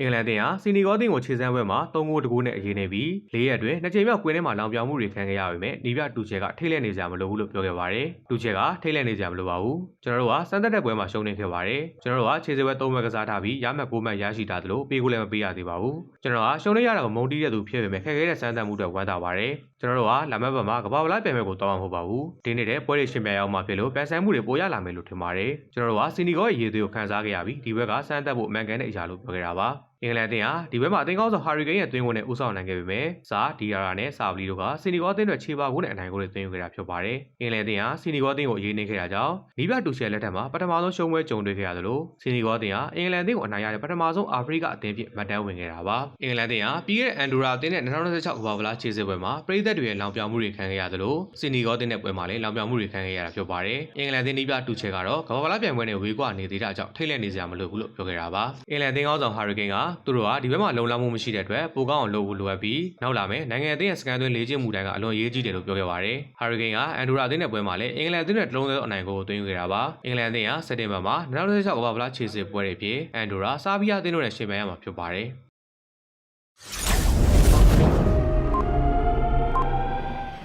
အင်္ဂလန်တင်ဟာစီနီဂေါတင်ကိုခြေစမ်းပွဲမှာ3ဂိုးတကူနဲ့အရေးနေပြီး၄ရက်အတွင်းနှစ်ချိန်မြောက်ကွင်းထဲမှာလောင်ပြောင်မှုတွေခံခဲ့ရပေမဲ့နီးပြတူချဲကထိတ်လန့်နေကြမလို့ဘူးလို့ပြောခဲ့ပါတယ်။တူချဲကထိတ်လန့်နေကြမလို့ပါဘူး။ကျွန်တော်တို့ကစမ်းသက်တဲ့ပွဲမှာရှုံးနေခဲ့ပါတယ်။ကျွန်တော်တို့ကခြေစပွဲ3မှတ်ကစားထားပြီးရမှတ်9မှတ်ရရှိထားသလိုပေးကိုလည်းမပေးရသေးပါဘူး။ကျွန်တော်ကရှုံးနေရတာကိုမုံတီးတဲ့သူဖြစ်ပေမဲ့ခက်ခဲတဲ့စမ်းသပ်မှုတွေဝမ်းသာပါတယ်။ကျွန်တော်တို့ကလာမတ်ဘက်မှာကဘာပလိုက်ပြန်မဲ့ကိုတောင်းမှာမဟုတ်ပါဘူး။ဒီနေ့တဲ့ပွဲတွေရှင်ပြရောက်မှာဖြစ်လို့ပြန်ဆိုင်မှုတွေပိုရလာမယ်လို့ထင်ပါတယ်။ကျွန်တော်တို့ကစီနီဂေါရဲ့ရေသွေးကိုခန်းစားခဲ့ရပြီးဒီဘက်ကစမ်းသပ်ဖို့အမှန်ကန်တဲ့အရာလို့ပြောခဲ့တာပါ။ အင်္ဂလန်အသင်းဟာဒီဘက်မှာအသင်းကောင်းဆောင်ဟာရီကိန်းရဲ့သွင်းကိုနဲ့ဦးဆောင်နိုင်ခဲ့ပေမဲ့ဇာဒီယာရာနဲ့ဆာဗလီတို့ကစီနီဂေါအသင်းတွေခြေပါကိုနဲ့အနိုင်ကိုတွေသွင်းယူခဲ့တာဖြစ်ပါတယ်။အင်္ဂလန်အသင်းဟာစီနီဂေါအသင်းကိုအရေးနေခဲ့တာကြောင့်နီးပြတူရှယ်လက်ထက်မှာပထမဆုံးရှုံးပွဲကြုံတွေ့ခဲ့ရသလိုစီနီဂေါအသင်းဟာအင်္ဂလန်အသင်းကိုအနိုင်ရတဲ့ပထမဆုံးအာဖရိကအသင်းဖြစ်မှတ်တမ်းဝင်ခဲ့တာပါ။အင်္ဂလန်အသင်းဟာပြီးခဲ့တဲ့အန်ဒိုရာအသင်းနဲ့2016ကမ္ဘာ့ဖလားခြေစစ်ပွဲမှာပြည်သက်တွေရဲ့လောင်ပြောင်မှုတွေခံခဲ့ရသလိုစီနီဂေါအသင်းနဲ့ပွဲမှာလည်းလောင်ပြောင်မှုတွေခံခဲ့ရတာဖြစ်ပါတယ်။အင်္ဂလန်အသင်းနီးပြတူချယ်ကတော့ကမ္ဘာ့ဖလားပြိုင်ပွဲနဲ့ဝေးကွာနေသေးတာကြောင့်ထိတ်လန့်နေစရာမလိုဘူးလို့ပြောခဲ့တာပါ။အင်္ဂလန်အသင်းကောင်းဆောင်ဟာရီကိန်းကသူတို့ကဒီဘက်မှာလုံလောက်မှုမရှိတဲ့အတွက်ပိုကောင်းအောင်လုပ်ဖို့လိုအပ်ပြီးနောက်လာမယ်နိုင်ငံအသင်းရဲ့စကန်သွင်းလေ့ကျင့်မှုတိုင်းကအလွန်အရေးကြီးတယ်လို့ပြောခဲ့ပါတယ်။ဟာရီကိန်းကအန်ဒိုရာအသင်းနဲ့ပွဲမှာလည်းအင်္ဂလန်အသင်းနဲ့တလုံးသောအနိုင်ကိုသွင်းယူခဲ့တာပါ။အင်္ဂလန်အသင်းကစက်တင်ဘာမှာ2016ကမ္ဘာ့ဖလားခြေစစ်ပွဲတွေဖြစ်အန်ဒိုရာဆာဘီယာအသင်းတို့နဲ့ရှင်ပြိုင်ရမှာဖြစ်ပါတယ်။